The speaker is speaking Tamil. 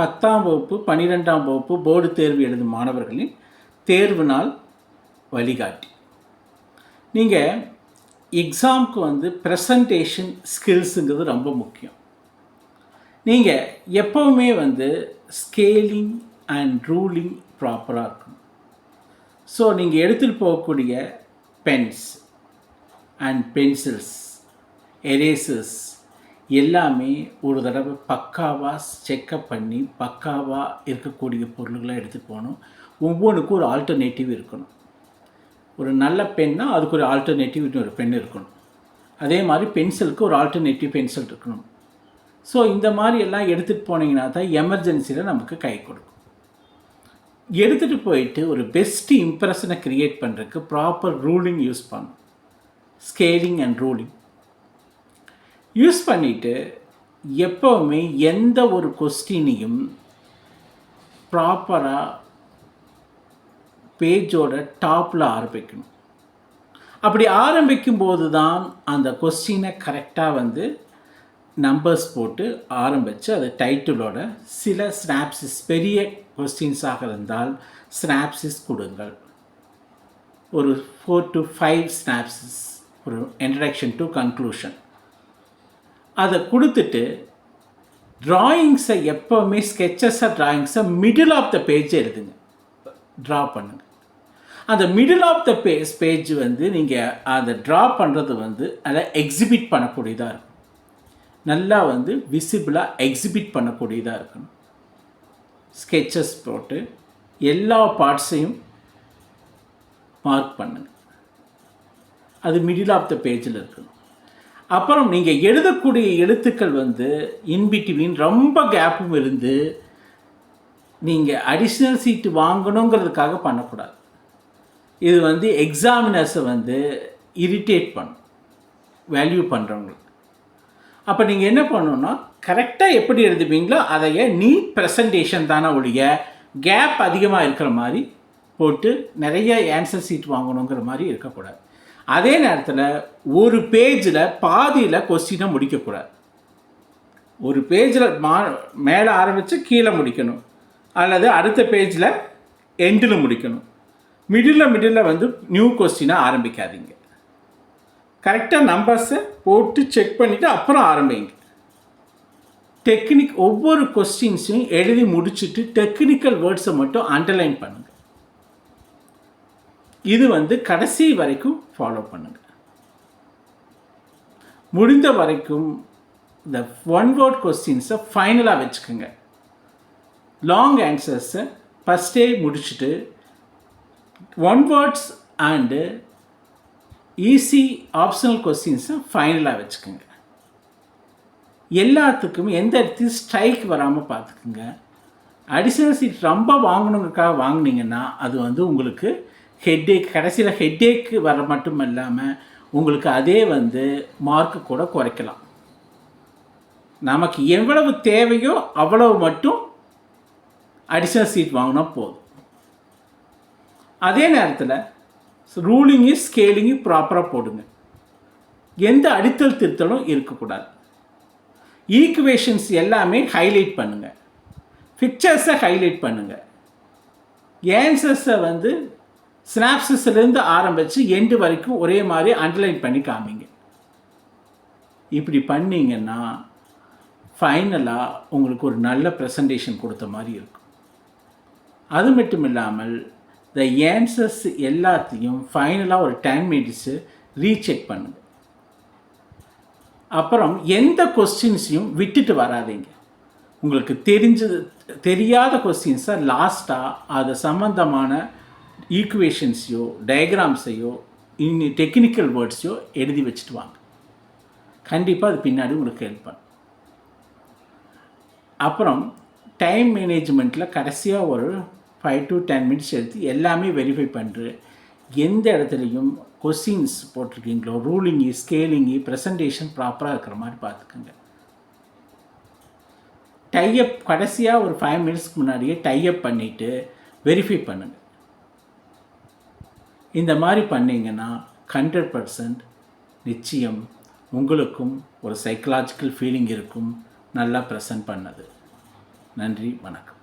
பத்தாம் வகுப்பு பன்னிரெண்டாம் வகுப்பு போர்டு தேர்வு எழுதும் மாணவர்களின் தேர்வு நாள் வழிகாட்டி. நீங்கள் எக்ஸாமுக்கு வந்து ப்ரெசன்டேஷன் ஸ்கில்ஸுங்கிறது ரொம்ப முக்கியம். நீங்கள் எப்போவுமே வந்து ஸ்கேலிங் அண்ட் ரூலிங் ப்ராப்பராக இருக்கும் ஸோ நீங்கள் எடுத்துகிட்டு போகக்கூடிய பென்ஸ் அண்ட் பென்சில்ஸ் எரேசர்ஸ் எல்லாமே ஒரு தடவை பக்காவாக செக்கப் பண்ணி பக்காவாக இருக்கக்கூடிய பொருள்களை எடுத்துகிட்டு போகணும். ஒவ்வொன்றுக்கும் ஒரு ஆல்டர்னேட்டிவ் இருக்கணும். ஒரு நல்ல பென்னா அதுக்கு ஒரு ஆல்டர்னேட்டிவ் ஒரு பென் இருக்கணும். அதே மாதிரி பென்சிலுக்கு ஒரு ஆல்டர்னேட்டிவ் பென்சில் இருக்கணும். ஸோ இந்த மாதிரி எல்லாம் எடுத்துகிட்டு போனீங்கன்னா தான் எமர்ஜென்சியில் நமக்கு கை கொடுக்கும். எடுத்துகிட்டு போயிட்டு ஒரு பெஸ்ட் இம்ப்ரெஷனை க்ரியேட் பண்ணுறதுக்கு ப்ராப்பர் ரூலிங் யூஸ் பண்ணும் ஸ்கேலிங் அண்ட் ரூலிங் யூஸ் பண்ணிவிட்டு எப்போவுமே எந்த ஒரு கொஸ்டினையும் ப்ராப்பராக பேஜோட டாப்பில் ஆரம்பிக்கணும். அப்படி ஆரம்பிக்கும் போது தான் அந்த கொஸ்டினை கரெக்டாக வந்து நம்பர்ஸ் போட்டு ஆரம்பித்து அது டைட்டிலோட சில ஸ்னாப்சிஸ் பெரிய கொஸ்டின்ஸாக இருந்தால் ஸ்னாப்சிஸ் கொடுங்கள். ஒரு ஃபோர் டு ஃபைவ் ஸ்னாப்சிஸ் ஒரு இன்ட்ரடக்ஷன் டு கன்க்ளூஷன் அதை கொடுத்துட்டு ட்ராயிங்ஸை எப்போவுமே ஸ்கெச்சஸை ட்ராயிங்ஸை மிடில் ஆஃப் த பேஜ் எழுதுங்க. ட்ரா பண்ணுங்க. அந்த middle of the page page வந்து நீங்கள் அதை ட்ரா பண்ணுறது வந்து அதை எக்ஸிபிட் பண்ணக்கூடியதாக இருக்கும். நல்லா வந்து விசிபிளாக எக்ஸிபிட் பண்ணக்கூடியதாக இருக்கணும். ஸ்கெச்சஸ் போட்டு எல்லா பார்ட்ஸையும் மார்க் பண்ணுங்க. அது மிடில் ஆஃப் த பேஜில் இருக்கணும். அப்புறம் நீங்கள் எழுதக்கூடிய எழுத்துக்கள் வந்து இன்பிட்வீன் ரொம்ப கேப்பும் இருந்து நீங்கள் அடிஷ்னல் சீட்டு வாங்கணுங்கிறதுக்காக பண்ணக்கூடாது. இது வந்து எக்ஸாமினர்ஸை வந்து இரிட்டேட் பண்ணும். வேல்யூ பண்ணுறவங்களுக்கு அப்போ நீங்கள் என்ன பண்ணணும்னா கரெக்டாக எப்படி எழுதுவீங்களோ அதைய நீட் ப்ரெசன்டேஷன் தானே ஒழிய கேப் அதிகமாக இருக்கிற மாதிரி போட்டு நிறைய ஆன்சர் சீட் வாங்கணுங்கிற மாதிரி இருக்கக்கூடாது. அதே நேரத்தில் ஒரு பேஜில் பாதியில் கொஸ்டினை முடிக்கக்கூடாது ஒரு பேஜில் மா மேலே ஆரம்பித்து கீழே முடிக்கணும். அல்லது அடுத்த பேஜில் எண்டில் முடிக்கணும். மிடில் மிடில் வந்து நியூ கொஸ்டினாக ஆரம்பிக்காதீங்க. கரெக்டாக நம்பர்ஸை போட்டு செக் பண்ணிவிட்டு அப்புறம் ஆரம்பிங்க. டெக்னிக் ஒவ்வொரு கொஸ்டின்ஸையும் எழுதி முடிச்சுட்டு டெக்னிக்கல் வேர்ட்ஸை மட்டும் அண்டர்லைன் பண்ணுங்கள் இது வந்து கடைசி வரைக்கும் ஃபாலோ பண்ணுங்கள் முடிந்த வரைக்கும் இந்த ஒன் வேர்ட் கொஸ்டின்ஸை ஃபைனலாக வச்சுக்கோங்க. லாங் ஆன்சர்ஸை ஃபஸ்ட்டே முடிச்சுட்டு one words and easy optional கொஸ்டின்ஸை ஃபைனலாக வச்சுக்கோங்க. எல்லாத்துக்கும் எந்த இடத்தையும் ஸ்ட்ரைக் வராமல் பார்த்துக்குங்க. அடிஷனல் சீட் ரொம்ப வாங்கணுங்கிறக்காக வாங்கினீங்கன்னா அது வந்து உங்களுக்கு ஹெட்டேக் கடைசியில் ஹெட்டேக்கு வர மட்டும் இல்லாமல் உங்களுக்கு அதே வந்து மார்க்கு கூட குறைக்கலாம். நமக்கு எவ்வளவு தேவையோ அவ்வளவு மட்டும் அடிஷனல் சீட் வாங்கினா போதும். அதே நேரத்தில் ரூலிங்கு ஸ்கேலிங்கு ப்ராப்பராக போடுங்க. எந்த அடித்தல் திருத்தலும் இருக்கக்கூடாது. ஈக்குவேஷன்ஸ் எல்லாமே ஹைலைட் பண்ணுங்கள் பிக்சர்ஸை ஹைலைட் பண்ணுங்கள் ஏன்சர்ஸை வந்து ஸ்னாப்சிஸ்லேருந்து ஆரம்பித்து எண்டு வரைக்கும் ஒரே மாதிரி அண்டர்லைன் பண்ணி காமிங்க. இப்படி பண்ணிங்கன்னா ஃபைனலாக உங்களுக்கு ஒரு நல்ல ப்ரெசன்டேஷன் கொடுத்த மாதிரி இருக்கும். அது மட்டும் இல்லாமல் இந்த ஏன்சர்ஸ் எல்லாத்தையும் ஃபைனலாக ஒரு டென் மினிட்ஸு ரீசெக் பண்ணுங்கள் அப்புறம் எந்த கொஸ்டின்ஸையும் விட்டுட்டு வராதீங்க. உங்களுக்கு தெரிஞ்சது தெரியாத கொஸ்டின்ஸை லாஸ்ட்டாக அது சம்மந்தமான ஈக்குவேஷன்ஸையோ டயக்ராம்ஸையோ இன்னி டெக்னிக்கல் வேர்ட்ஸையோ எழுதி வச்சுட்டு வாங்க. கண்டிப்பாக அது பின்னாடி உங்களுக்கு ஹெல்ப் பண்ணும். அப்புறம் டைம் மேனேஜ்மெண்ட்டில் கடைசியாக ஒரு ஃபைவ் டு டென் மினிட்ஸ் எடுத்து எல்லாமே வெரிஃபை பண்ணுற எந்த இடத்துலையும் கொஸ்டின்ஸ் போட்டிருக்கீங்களோ ரூலிங்கு ஸ்கேலிங்கு ப்ரெசன்டேஷன் ப்ராப்பராக இருக்கிற மாதிரி பார்த்துக்குங்க. டைஅப் கடைசியாக ஒரு ஃபைவ் மினிட்ஸ்க்கு முன்னாடியே டைஅப் பண்ணிவிட்டு வெரிஃபை பண்ணுங்கள் இந்த மாதிரி பண்ணிங்கன்னா ஹண்ட்ரட் பர்சன்ட் நிச்சயம் உங்களுக்கும் ஒரு சைக்கலாஜிக்கல் ஃபீலிங் இருக்கும். நல்லா ப்ரெசன்ட் பண்ணது. நன்றி வணக்கம்.